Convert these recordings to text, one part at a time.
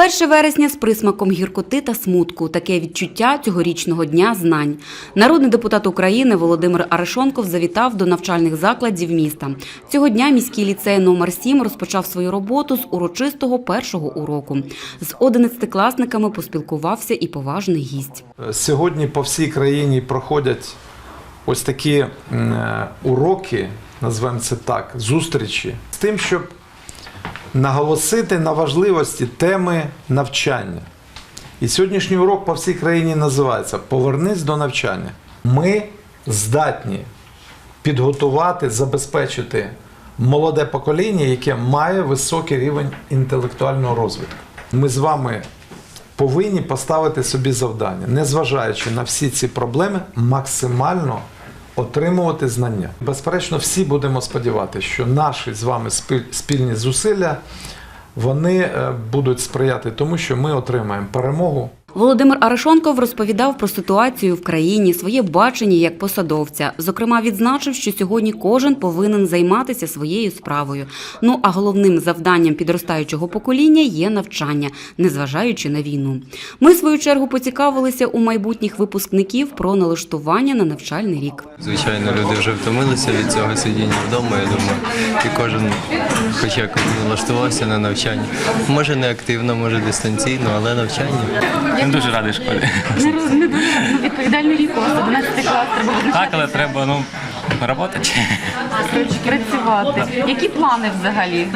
1 вересня з присмаком гіркоти та смутку. Таке відчуття цьогорічного дня знань. Народний депутат України Володимир Арешонков завітав до навчальних закладів міста. Цього дня міський ліцей номер 7 розпочав свою роботу з урочистого першого уроку. З 11-класниками поспілкувався і поважний гість. Сьогодні по всій країні проходять ось такі е, уроки, назвемо це так, зустрічі з тим, щоб наголосити на важливості теми навчання. І сьогоднішній урок по всій країні називається Повернись до навчання. Ми здатні підготувати, забезпечити молоде покоління, яке має високий рівень інтелектуального розвитку. Ми з вами повинні поставити собі завдання, незважаючи на всі ці проблеми, максимально отримувати знання. Безперечно, всі будемо сподіватися, що наші з вами спільні зусилля вони е, будуть сприяти тому, що ми отримаємо перемогу Володимир Арешонков розповідав про ситуацію в країні, своє бачення як посадовця. Зокрема, відзначив, що сьогодні кожен повинен займатися своєю справою. Ну а головним завданням підростаючого покоління є навчання, незважаючи на війну. Ми в свою чергу поцікавилися у майбутніх випускників про налаштування на навчальний рік. Звичайно, люди вже втомилися від цього сидіння вдома, я думаю, і кожен хоч якось налаштувався на навчання. Може не активно, може дистанційно, але навчання. Я дуже радий школі. Не роз- не дуже ну, відповідальний рік у вас 11 клас, треба Так, але треба ну, роботи. працювати. Які плани взагалі?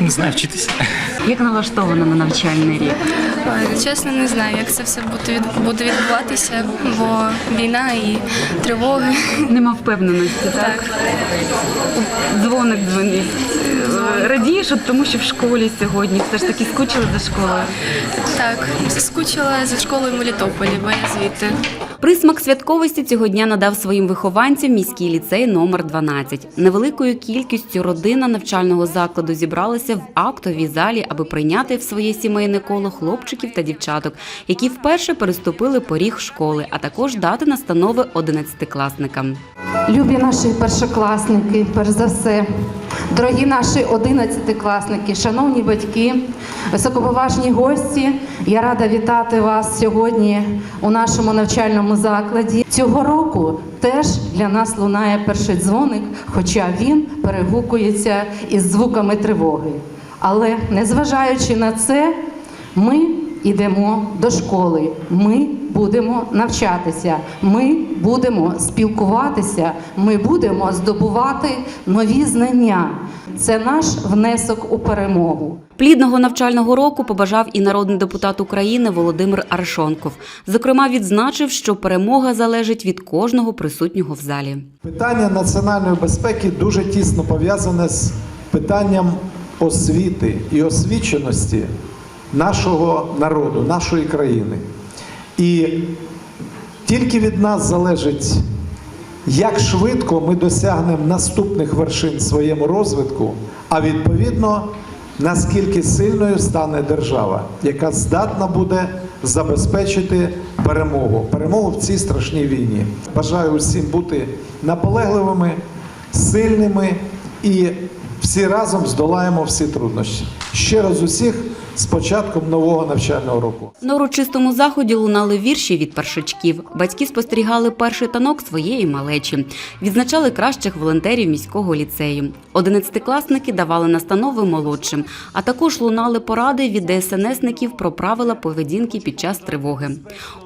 Не знаю, вчитися. Як налаштовано на навчальний рік? Чесно, не знаю, як це все буде, від- буде відбуватися, бо війна і тривоги. Нема впевненості, так? Дзвоник дзвонить. Е, Радієш, от тому що в школі сьогодні все ж таки скучили за школою. Так, заскучила за школою в Мелітополі, бо я звідти. Присмак святковості цього дня надав своїм вихованцям міський ліцей номер 12. Невеликою кількістю родина навчального закладу зібралася в актовій залі, аби прийняти в своє сімейне коло хлопчиків та дівчаток, які вперше переступили поріг школи, а також дати настанови 11-класникам. Любі наші першокласники, перш за все, дорогі наші одинадцятикласники, шановні батьки, високоповажні гості, я рада вітати вас сьогодні у нашому навчальному закладі. Цього року теж для нас лунає перший дзвоник, хоча він перегукується із звуками тривоги. Але незважаючи на це, ми йдемо до школи. Ми будемо навчатися, ми будемо спілкуватися, ми будемо здобувати нові знання. Це наш внесок у перемогу. Плідного навчального року побажав і народний депутат України Володимир Аршонков. Зокрема, відзначив, що перемога залежить від кожного присутнього в залі. Питання національної безпеки дуже тісно пов'язане з питанням освіти і освіченості нашого народу, нашої країни. І тільки від нас залежить, як швидко ми досягнемо наступних вершин своєму розвитку, а відповідно, наскільки сильною стане держава, яка здатна буде забезпечити перемогу, перемогу в цій страшній війні. Бажаю усім бути наполегливими, сильними і всі разом здолаємо всі труднощі. Ще раз усіх з початком нового навчального року. На урочистому заході лунали вірші від першачків. Батьки спостерігали перший танок своєї малечі, відзначали кращих волонтерів міського ліцею. Одинадцятикласники давали настанови молодшим, а також лунали поради від ДСНСників про правила поведінки під час тривоги.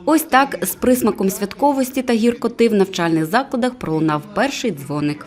Ось так з присмаком святковості та гіркоти в навчальних закладах пролунав перший дзвоник.